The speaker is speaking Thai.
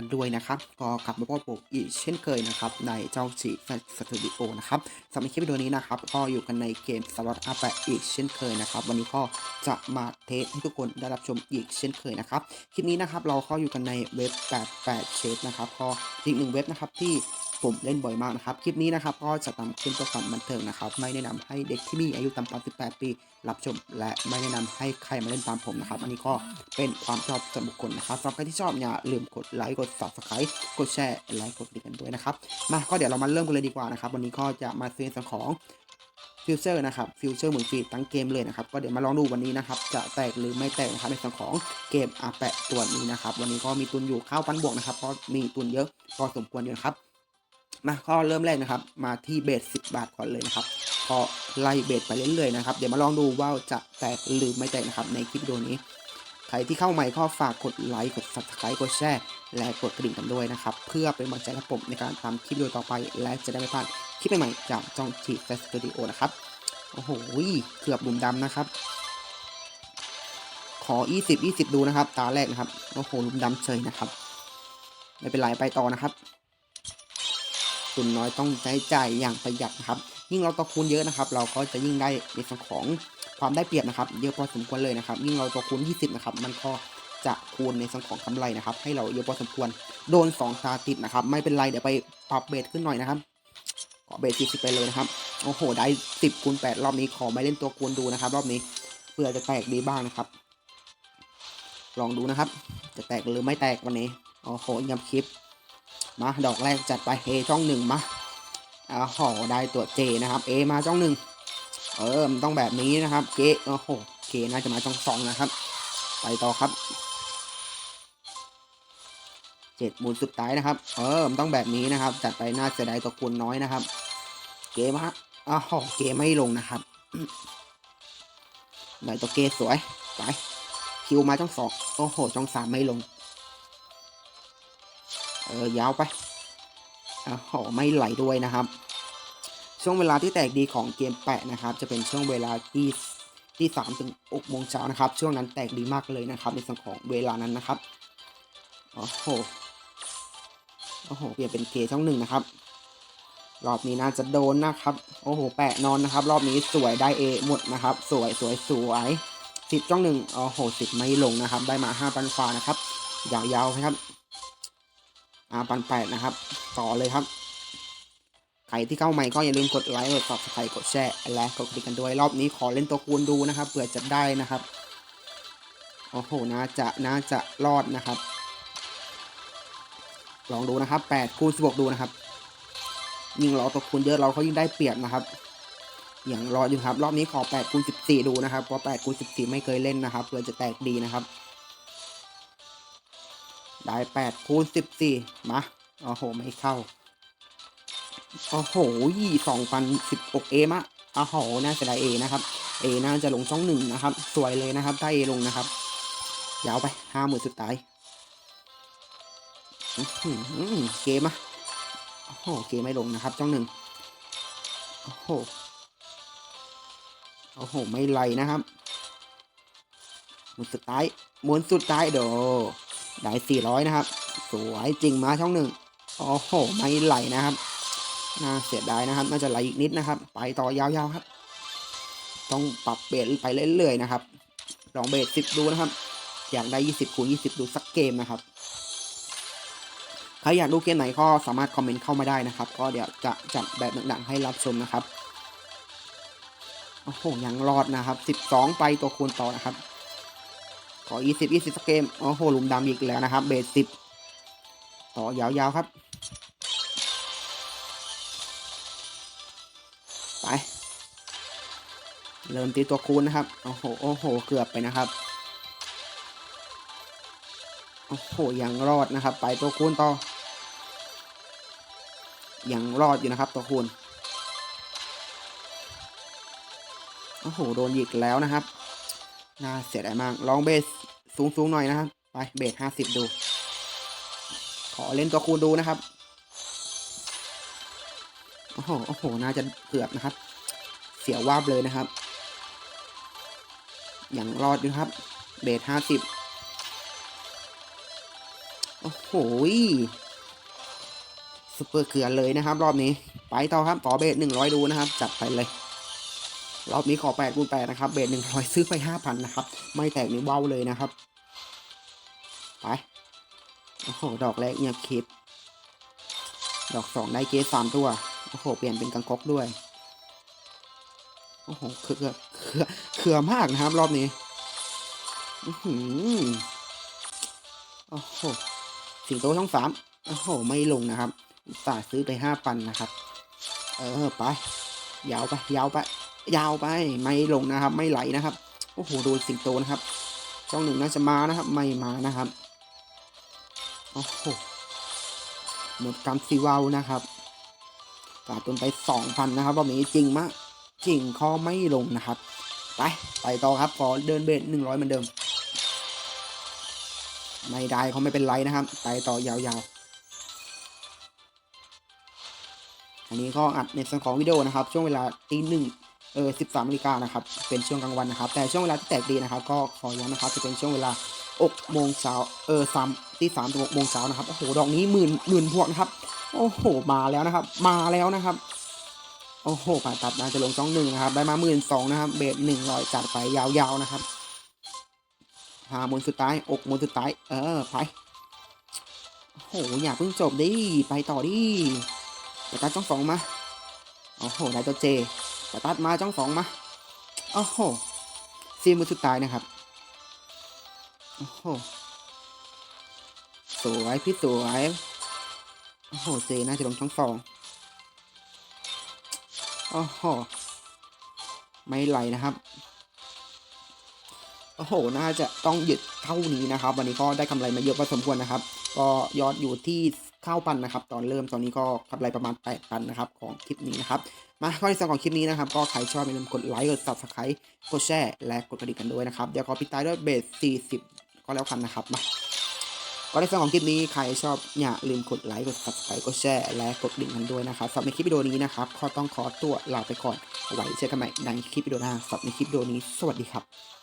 กันด้วยนะครับ ก็กลับมาพบผมอีกเช่นเคยนะครับในเจ้าจีแฟสตูดิโอนะครับสำหรับคลิปวิดีโอนี้นะครับก็อยู่กันในเกมสล็อตอาแปะอีกเช่นเคยนะครับ วันนี้ก็จะมาเทสให้ทุกคนได้รับชมอีกเช่นเคยนะครับ คลิปนี้นะครับเราก็อยู่กันในเว็บ 88 เชดนะครับก็อีกหนึ่งเว็บนะครับที่ ผมเล่นบ่อยมากนะครับ คลิปนี้นะครับก็จะทำขึ้นเพื่อความบันเทิงนะครับ ไม่แนะนำให้เด็กที่มีอายุต่ำกว่า 18 ปี รับชม และไม่แนะนำให้ใครมาเล่นตามผมนะครับ อันนี้ก็เป็นความชอบส่วนบุคคลนะครับสำหรับใครที่ชอบอย่าลืมกดไลค์ กด subscribe กดแชร์ และกดติดกันด้วยนะครับ มาก็เดี๋ยวเรามาเริ่มกันเลยดีกว่านะครับ วันนี้ก็จะมาซื้อส่วนของฟิวเจอร์นะครับฟิวเจอร์เหมือนฟรีทั้งเกมเลยนะครับ ก็เดี๋ยวมาลองดูวันนี้นะครับ จะแตกหรือไม่แตกนะครับในส่วนของเกมอาแปะตัวนี้นะครับ วันนี้ก็มีตุนอยู่ข้าพันบวกนะครับ ก็มีตุนเยอะพอสมควรอยู่นะครับ มาก็เริ่มแรกนะครับ มาที่เบส10บาทก่อนเลยนะครับก็ไล่เบสไปเรื่อยๆนะครับ เดี๋ยวมาลองดูว่าจะแตกหรือไม่แตกนะครับ ในคลิปวิดีโอนี้ ใครที่เข้าใหม่ก็ฝากกดไลค์ กด subscribe กดแชร์ และกดกระดิ่งกันด้วยนะครับ เพื่อเป็นกำลังใจให้ผมในการทำคลิปวิดีโอต่อไป และจะได้ไม่พลาดคลิปใหม่ๆจากจ้องจีแฟสตูดิโอนะครับ โอ้โห เกือบบุ่มดำนะครับ ขอ 20 20 ดูนะครับ ตาแรกนะครับ โอ้โหลุมดำเฉยนะครับ ไม่เป็นไรไปต่อนะครับ ตุนน้อยต้องใช้จ่ายอย่างประหยัดนะครับ ยิ่งเราตัวคูณเยอะนะครับ เราก็จะยิ่งได้ในส่วนของความได้เปรียบนะครับ เยอะพอสมควรเลยนะครับ ยิ่งเราตัวคูณ 20 นะครับ มันก็จะคูณในส่วนของกำไรนะครับ ให้เราเยอะพอสมควร โดน2ตาติดนะครับ ไม่เป็นไร เดี๋ยวไปปรับเบสขึ้นหน่อยนะครับขอเบส40ไปเลยนะครับ โอ้โห ได้ 10คูณ8รอบนี้ ขอไม่เล่นตัวคูณดูนะครับ รอบนี้ เพื่อจะแตกดีบ้างนะครับ ลองดูนะครับ จะแตกหรือไม่แตกวันนี้ โอ้โหยำคลิป มาดอกแรกจัดไปเอช่องหนึ่งมาอ้าวโหได้ตัวเจนะครับเอมาช่องหนึ่งเออมันต้องแบบนี้นะครับเกโอ้โหเกน่าจะมาช่องสองนะครับ ไปต่อครับเจ็ดหมุนสุดท้ายนะครับ เออมันต้องแบบนี้นะครับ จัดไปน่าเสียดายตัวคูณน้อยนะครับ เกมาอ้าวเกไม่ลงนะครับได้ตัวเกสวยไปคิวมาช่องสองโอ้โหช่องสามไม่ลง เออยาวไปอ้าวโหไม่ไหลด้วยนะครับ ช่วงเวลาที่แตกดีของเกมแปะนะครับ จะเป็นช่วงเวลาที่ที่สามถึงหกโมงเช้านะครับ ช่วงนั้นแตกดีมากเลยนะครับ ในส่วนของเวลานั้นนะครับโอ้โหโอ้โหเปลี่ยนเป็นเคช่องหนึ่งนะครับ รอบนี้น่าจะโดนนะครับ โอ้โห แปะนอนนะครับ รอบนี้สวยได้เอหมดนะครับ สวยสวยสวยสิบช่องหนึ่งโอ้โหสิบไม่ลงนะครับ ได้มาห้าพันฟ้านะครับ ยาวๆนะครับ อาปันแปดนะครับ ต่อเลยครับ ใครที่เข้าใหม่ก็อย่าลืมกดไลค์กด subscribe กดแชร์และกดกระดิ่งกันด้วยรอบนี้ขอเล่นตัวคูณดูนะครับเผื่อจะได้นะครับโอ้โหน่าจะน่าจะรอดนะครับ ลองดูนะครับ8คูณ16ดูนะครับยิ่งเราตัวคูณเยอะเราก็ยิ่งได้เปรียบนะครับ อย่างรออยู่ครับ รอบนี้ขอ8คูณ14ดูนะครับเพราะ8คูณ14ไม่เคยเล่นนะครับเผื่อจะแตกดีนะครับ ได้แปดคูณสิบสี่มา โอ้โห ไม่เข้า โอ้โหยี่สองพันสิบหกเอมะโอ้โห น่าจะได้เอนะครับ เอน่าจะลงช่องหนึ่งนะครับ สวยเลยนะครับ ถ้าเอลงนะครับ ยาวไปห้าหมื่นสุดท้ายเกมอะโอ้โห เกมไม่ลงนะครับ ช่องหนึ่งโอ้โห โอ้โห ไม่ไหลนะครับ หมุนสุดท้ายหมุนสุดท้ายโด ได้400 นะครับ สวยจริงมาช่องหนึ่งโอ้โห ไม่ไหลนะครับ น่าเสียดายนะครับ น่าจะไหลอีกนิดนะครับ ไปต่อยาวๆครับ ต้องปรับเบสไปเรื่อยๆนะครับ ลองเบส10ดูนะครับ อยากได้ 20คูณ20 ดูสักเกมนะครับใครอยากดูเกมไหนก็สามารถคอมเมนต์เข้ามาได้นะครับ ก็เดี๋ยวจะจัดแบบหนังๆให้รับชมนะครับ โอ้โห ยังรอดนะครับ 12 ไปตัวคูณต่อนะครับ ขอ 20 20สักเกม โอ้โหหลุมดำอีกแล้วนะครับ เบสสิบต่อยาวๆครับ ไป เริ่มตีตัวคูณนะครับ โอ้โห โอ้โห เกือบไปนะครับ โอ้โห ยังรอดนะครับ ไปตัวคูณต่อ ยังรอดอยู่นะครับ ตัวคูณโอ้โห โดนหยิกแล้วนะครับ น่าเสียดายมาก ลองเบส สูงสูงหน่อยนะครับ ไปเบสห้าสิบดู ขอเล่นตัวคูณดูนะครับ โอ้โห โอ้โห น่าจะเกือบนะครับ เสียวาบเลยนะครับ อย่างรอดอยู่ครับ เบสห้าสิบโอ้โหซุปเปอร์เกลือเลยนะครับ รอบนี้ ไปต่อครับต่อเบสหนึ่งร้อยดูนะครับ จัดไปเลย รอบนี้ขอแปดคูณแปนะครับ เบสหนึ่งร้อยซื้อไปห้าพันนะครับ ไม่แตกนี่เว้าเลยนะครับ ไป โอ้โห ดอกแรกเนี่ยคลิป ดอกสองได้เกสสามตัว โอ้โห เปลี่ยนเป็นกังกอกด้วย โอ้โหเครือเครือเครือมากนะครับ รอบนี้อือหือโอ้โห สิงโตช่องสามโอ้โห ไม่ลงนะครับตส่าซื้อไปห้าพันนะครับ เออ ไป ยาวไป ยาวไป ยาวไปไม่ลงนะครับ ไม่ไหลนะครับโอ้โหโดนสิงโตนะครับช่องหนึ่งน่าจะมานะครับ ไม่มานะครับโอ้โหหมดกรรมซีวาวนะครับกาดจนไปสองพันนะครับรอบนี้จริงมากจริงข้อไม่ลงนะครับ ไปไปต่อครับขอเดินเบสหนึ่งร้อยเหมือนเดิม ไม่ได้เขาไม่เป็นไรนะครับ ไปต่อยาวๆ อันนี้ก็อัดในส่วนของวิดีโอนะครับ ช่วงเวลาตีหนึ่ง เออสิบสามนาฬิกานะครับ เป็นช่วงกลางวันนะครับ แต่ช่วงเวลาที่แตกดีนะครับ ก็ขอย้ำนะครับจะเป็นช่วงเวลาอกโมงเช้าเออสามตีสามถึงหกโมงเช้านะครับ โอ้โห ดอกนี้หมื่นหมื่นพวกนะครับ โอ้โห มาแล้วนะครับ มาแล้วนะครับ โอ้โหผ่าตัดน่าจะลงช่องหนึ่งนะครับ ได้มาหมื่นสองนะครับ เบสหนึ่งร้อยจัดไปยาวๆนะครับหาหมนสุดท้ายอกหมนสุดท้าย เออ ไป โอ้โห อย่าเพิ่งจบดิ ไปต่อดิไปตัดช่องสองมา โอ้โห ได้ตัวเจ ไปตัดมาช่องสองมาโอ้โหซีมือสุดท้ายนะครับโอ้โหสวยพี่สวยโอ้โหเจน่าจะลงช่องสองโอ้โหไม่ไหลนะครับโอ้โหน่าจะต้องหยุดเท่านี้นะครับ วันนี้ก็ได้กำไรมาเยอะพอสมควรนะครับ ก็ยอดอยู่ที่ ข้าวปันนะครับ ตอนเริ่มตอนนี้ก็กำไรประมาณ8ปันนะครับของคลิปนี้นะครับมาข้อที่สองของคลิปนี้นะครับ ก็ใครชอบอย่าลืมกดไลค์กด subscribe กดแชร์และกดกระดิ่งกันด้วยนะครับ เดี๋ยวขอปิดท้ายด้วยเบส 40 ก็แล้วกันนะครับมาก็ในส่วนของคลิปนี้ใครชอบอย่าลืมกดไลค์กด subscribe กดแชร์และกดกระดิ่งกันด้วยนะครับสำหรับในคลิปวิดีโอนี้นะครับขอต้องขอตัวลาไปก่อนไว้เจอกันใหม่ในคลิปวิดีโอหน้าสำหรับในคลิปวิดีโอนี้สวัสดีครับ